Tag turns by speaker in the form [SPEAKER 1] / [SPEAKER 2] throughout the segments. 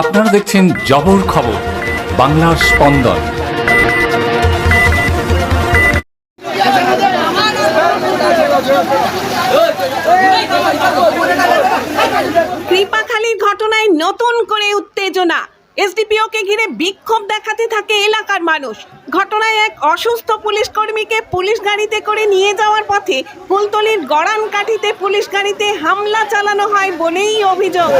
[SPEAKER 1] আপনারা দেখছেন জবর খবর বাংলার স্পন্দন।
[SPEAKER 2] কৃপাখালীর ঘটনায় নতুন করে উত্তেজনা। এসডিপিওকে ঘিরে বিক্ষোভ দেখাতে থাকে এলাকার মানুষ। ঘটনায় এক অসুস্থ পুলিশ কর্মীকে পুলিশ গাড়িতে করে নিয়ে যাওয়ার পথে ফুলতলির গড়ান কাঠিতে পুলিশ গাড়িতে হামলা চালানো হয় বলেই অভিযোগ।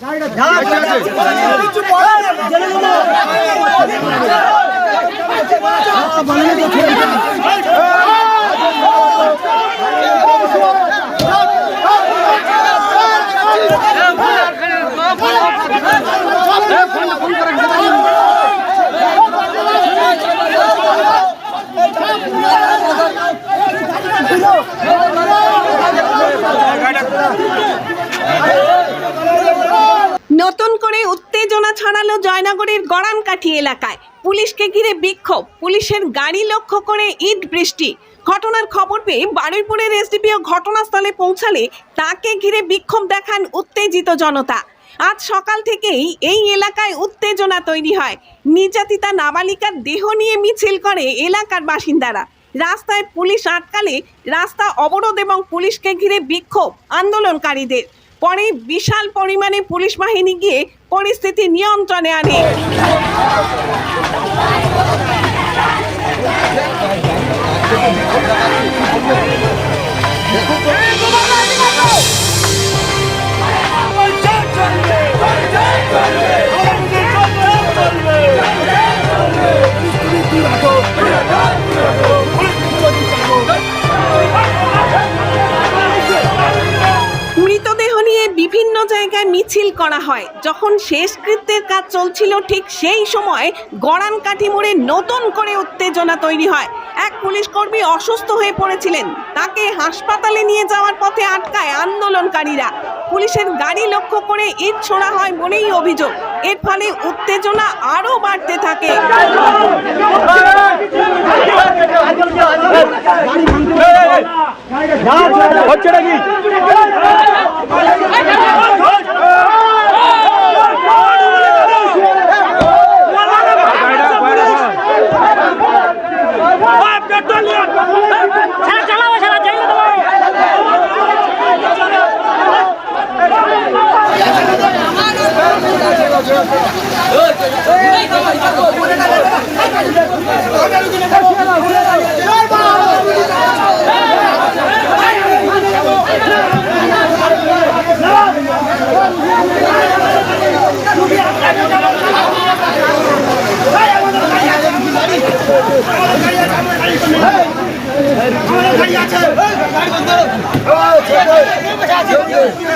[SPEAKER 3] গাড়িটা
[SPEAKER 2] নতুন করে উত্তেজনা ছড়ালো জয়নগরের গড়ানকাঠি এলাকায়। পুলিশকে ঘিরে বিক্ষোভ। পুলিশের গাড়ি লক্ষ্য করে ইট বৃষ্টি। ঘটনার খবর পেয়ে বারুইপুরের এসডিপিও ঘটনাস্থলে পৌঁছালে তাকে ঘিরে বিক্ষোভ দেখান উত্তেজিত জনতা। আজ সকাল থেকেই এই এলাকায় উত্তেজনা তৈরি হয়। নির্যাতিতা নাবালিকার দেহ নিয়ে মিছিল করে এলাকার বাসিন্দারা। রাস্তায় পুলিশ আটকালে রাস্তা অবরোধ এবং পুলিশকে ঘিরে বিক্ষোভ আন্দোলনকারীদের। পরে বিশাল পরিমাণে পুলিশ বাহিনী গিয়ে পরিস্থিতি নিয়ন্ত্রণে আনে। জায়গায় মিছিল করা হয়। যখন শেষকৃত্যের কাজ চলছিল, ঠিক সেই সময় গড়ান কাঠি মোড়ে নতুন করে উত্তেজনা তৈরি হয়। এক পুলিশ কর্মী অসুস্থ হয়ে পড়েছিলেন। তাকে হাসপাতালে নিয়ে যাওয়ার পথে আটকায় আন্দোলনকারীরা। পুলিশের গাড়ি লক্ষ্য করে ইট ছোড়া হয় বলেই অভিযোগ। এর ফলে উত্তেজনা আরও বাড়তে থাকে।
[SPEAKER 3] হচ্ছে নাকি? Come on. মুসলিম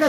[SPEAKER 4] না